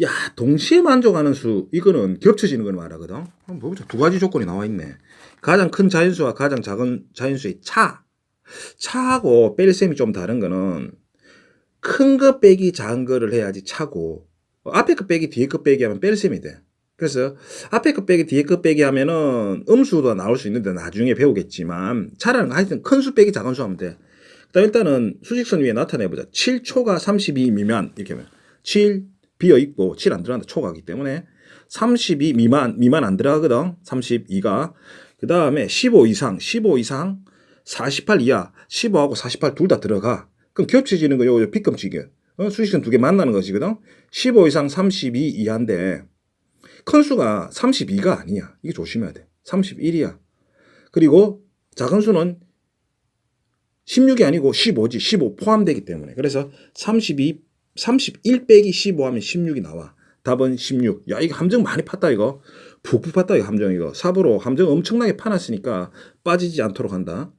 야, 동시에 만족하는 수, 이거는 겹쳐지는 걸 말하거든. 한번. 두 가지 조건이 나와 있네. 가장 큰 자연수와 가장 작은 자연수의 차. 차하고 뺄셈이 좀 다른 거는 큰 거 빼기 작은 거를 해야지 차고, 어, 앞에 거 빼기 뒤에 거 빼기 하면 뺄셈이 돼. 그래서 앞에 거 빼기 뒤에 거 빼기 하면은 음수도 나올 수 있는데 나중에 배우겠지만 차라는 거 하여튼 큰 수 빼기 작은 수 하면 돼. 그다음 일단은 수직선 위에 나타내 보자. 7초가 32 미만 이렇게 하면 7 비어 있고 7 안 들어간다 초가기 때문에 32 미만 미만 안 들어가거든. 32가 그 다음에 15 이상 15 이상 48 이하 15하고 48 둘 다 들어가. 그럼 겹쳐지는 거 요거 빗금치게. 어, 수직선 두개 만나는 것이거든. 15 이상 32 이하인데 큰 수가 32가 아니야. 이게 조심해야 돼. 31이야. 그리고 작은 수는 16이 아니고 15지. 15 포함되기 때문에. 그래서 32, 31 빼기 15 하면 16이 나와. 답은 16. 야, 이거 함정 많이 팠다, 이거. 푹푹 팠다, 이거 함정, 이거. 삽으로 함정 엄청나게 파놨으니까 빠지지 않도록 한다.